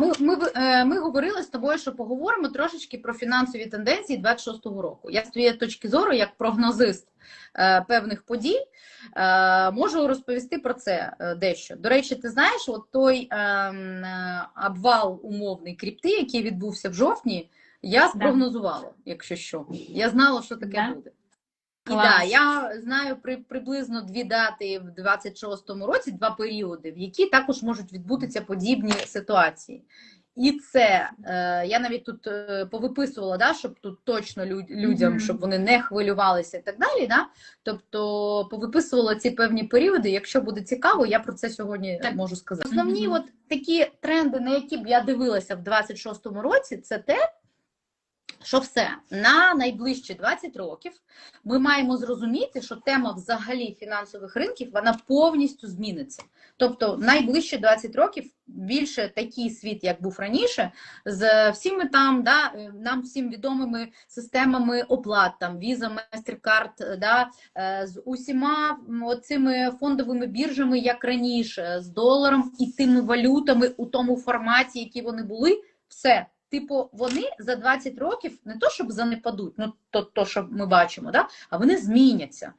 ми, ми, е, ми говорили з тобою, що поговоримо трошечки про фінансові тенденції 26-го року. Я з твоєї точки зору, як прогнозист е, певних подій, е, можу розповісти про це дещо. До речі, ти знаєш, от той е, м, е, обвал умовний крипти, який відбувся в жовтні, я спрогнозувала, якщо що. Я знала, що таке Да? Буде. І да, я знаю при, приблизно дві дати в 26-му році, два періоди, в які також можуть відбутися подібні ситуації. І це е, я навіть тут е, повиписувала, да, щоб тут точно люд, людям, щоб вони не хвилювалися і так далі. Да? Тобто повиписувала ці певні періоди. Якщо буде цікаво, я про це сьогодні Так. можу сказати. Основні от такі тренди, на які б я дивилася в 26-му році, це те, що все на найближчі 20 років ми маємо зрозуміти, що тема взагалі фінансових ринків вона повністю зміниться. Тобто, найближчі 20 років більше такий світ, як був раніше, з всіми там, да, нам всім відомими системами оплат, там Visa, MasterCard, да, е, з усіма м, оцими фондовими біржами, як раніше, з доларом і тими валютами у тому форматі, які вони були, все. Типу, вони за 20 років не то, щоб занепадуть, ну то, то що ми бачимо, да? а вони зміняться.